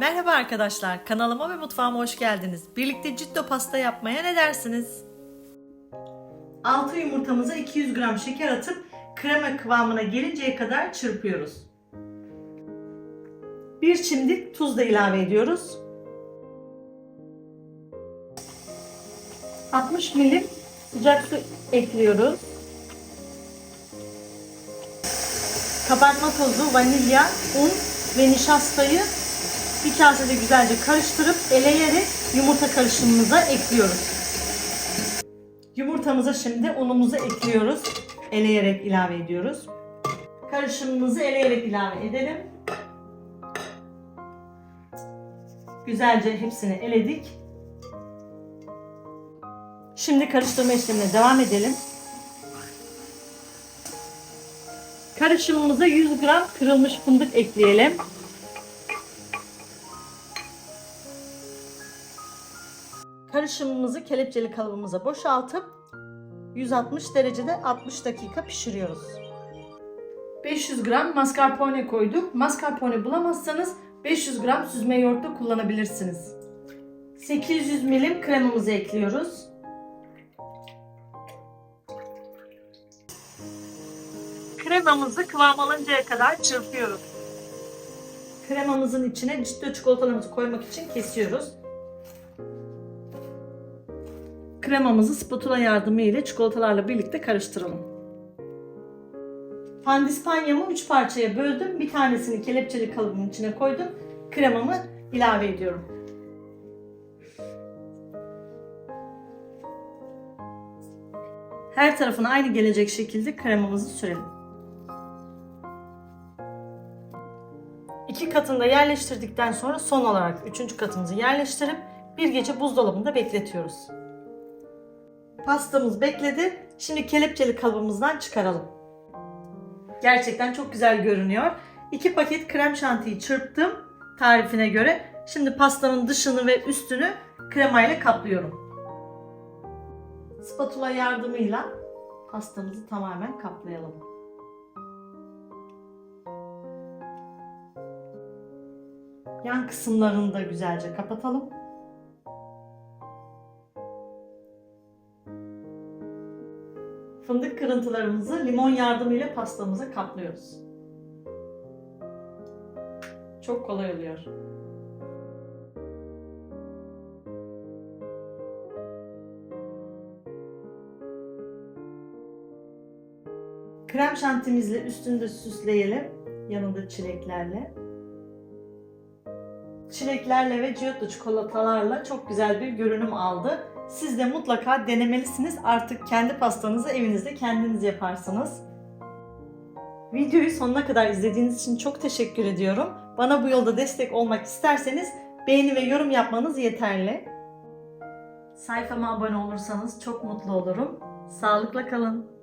Merhaba arkadaşlar, kanalıma ve mutfağıma hoş geldiniz. Birlikte ciddo pasta yapmaya ne dersiniz? 6 yumurtamıza 200 gram şeker atıp krema kıvamına gelinceye kadar çırpıyoruz. Bir çimdik tuz da ilave ediyoruz. 60 milim sıcak su ekliyoruz. Kabartma tozu, vanilya, un ve nişastayı bir kasede güzelce karıştırıp eleyerek yumurta karışımımıza ekliyoruz. Yumurtamıza şimdi unumuzu ekliyoruz. Eleyerek ilave ediyoruz. Karışımımızı eleyerek ilave edelim. Güzelce hepsini eledik. Şimdi karıştırma işlemine devam edelim. Karışımımıza 100 gram kırılmış fındık ekleyelim. Karışımımızı kelepçeli kalıbımıza boşaltıp 160 derecede 60 dakika pişiriyoruz. 500 gram mascarpone koyduk. Mascarpone bulamazsanız 500 gram süzme yoğurt da kullanabilirsiniz. 800 milim kremamızı ekliyoruz. Kremamızı kıvam alıncaya kadar çırpıyoruz. Kremamızın içine ciddi çikolatalarımızı koymak için kesiyoruz. Kremamızı spatula yardımı ile çikolatalarla birlikte karıştıralım. Pandispanyamı 3 parçaya böldüm. Bir tanesini kelepçeli kalıbın içine koydum. Kremamı ilave ediyorum. Her tarafına aynı gelecek şekilde kremamızı sürelim. İki katını da yerleştirdikten sonra son olarak üçüncü katımızı yerleştirip bir gece buzdolabında bekletiyoruz. Pastamız bekledi. Şimdi kelepçeli kalıbımızdan çıkaralım. Gerçekten çok güzel görünüyor. 2 paket krem şantiyi çırptım tarifine göre. Şimdi pastanın dışını ve üstünü kremayla kaplıyorum. Spatula yardımıyla pastamızı tamamen kaplayalım. Yan kısımlarını da güzelce kapatalım. Fındık kırıntılarımızı limon yardımıyla pastamıza kaplıyoruz. Çok kolay oluyor. Krem şantimizle üstünü de süsleyelim. Yanında çileklerle. Çileklerle ve ciyotlu çikolatalarla çok güzel bir görünüm aldı. Siz de mutlaka denemelisiniz. Artık kendi pastanızı evinizde kendiniz yaparsınız. Videoyu sonuna kadar izlediğiniz için çok teşekkür ediyorum. Bana bu yolda destek olmak isterseniz beğeni ve yorum yapmanız yeterli. Sayfama abone olursanız çok mutlu olurum. Sağlıkla kalın.